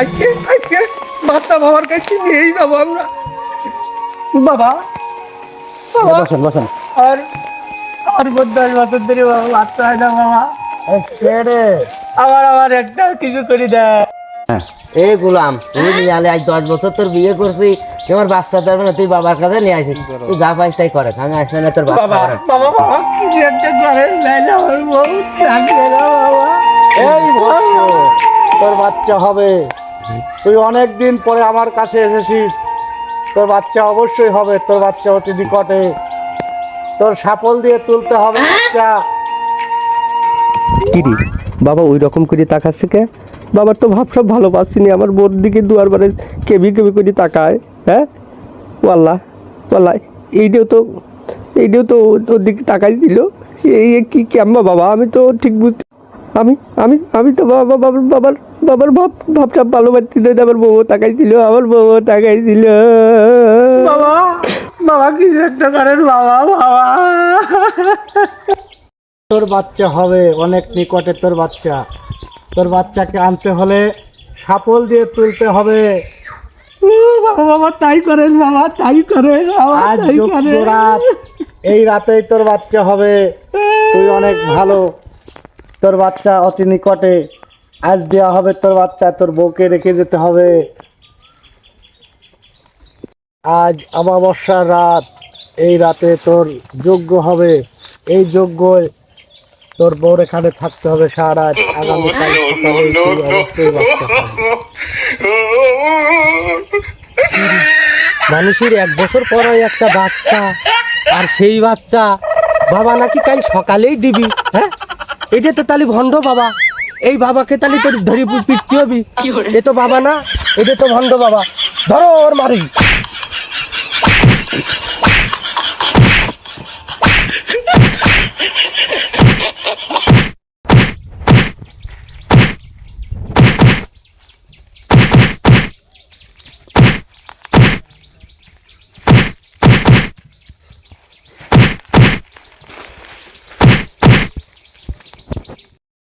আজকে আজকে বাচ্চা বাবার কাছে যাব আমরা। বাবা বসেন বসেন। আর আর দশ বছর ধরে বাবা বাচ্চা হয় না বাবা। আমার আমার একটা কিছু করে দেয় এ গুলাম তুই নিয়ে আলে আজ দশ বছর তোর বিয়ে করছি তোমার বাচ্চা দেবে না তুই বাবার কাছে নিয়ে আসিস তুই যা পাইস তাই করে আসলে না তোর বাবা বাবা বাবা কিছু একটা করেন লাইলে আমার বউ বাবা। এই তোর বাচ্চা হবে। তুই অনেক দিন পরে আমার কাছে এসেছিস। তোর বাচ্চা অবশ্যই হবে তোর বাচ্চা অতি নিকটে। তোর সাপল দিয়ে তুলতে হবে বাচ্চা। কিরি বাবা ওই রকম করে তাকাচ্ছে কে? বাবার তো ভাব সব ভালো পাচ্ছিনি আমার বোর দিকে দুয়ার বারে কেবি কেবি করে তাকায় হ্যাঁ? ওয়াল্লা ওয়াল্লা এইটাও তো এইটাও তো ওর দিকে তাকাইছিল। এই কি কেমবা বাবা? আমি তো ঠিক বুঝতে আমি আমি আমি তো বাবা বাবার বাবার বাবার ভাব ভাবসাব ভালো পাচ্ছিল আমার বউ তাকাইছিল আমার বউ তাকাইছিল। বাবা বাবা কিছু একটা করেন বাবা বাবা। তোর বাচ্চা হবে অনেক নিকটে তোর বাচ্চা। তোর বাচ্চাকে আনতে হলে সাপল দিয়ে তুলতে হবে। বাবা বাবা তাই করেন বাবা তাই করেন বাবা, আজ এই রাতেই তোর বাচ্চা হবে। তুই অনেক ভালো তোর বাচ্চা অতি নিকটে। আজ দেওয়া হবে তোর বাচ্চা, তোর বউকে রেখে যেতে হবে। আজ অমাবস্যার রাত, এই রাতে তোর যোগ্য হবে। এই যোগ্য তোর বউর এখানে থাকতে হবে সারা আগামীকাল মানুষের এক বছর পর একটা বাচ্চা, আর সেই বাচ্চা বাবা নাকি কাল সকালেই দিবি হ্যাঁ? এটা তো তালি ভণ্ড বাবা। এই বাবাকে তালি তোর ধরি পিটতে হবি। এ তো বাবা না এটা তো ভণ্ড বাবা। ধরো ওর মারি।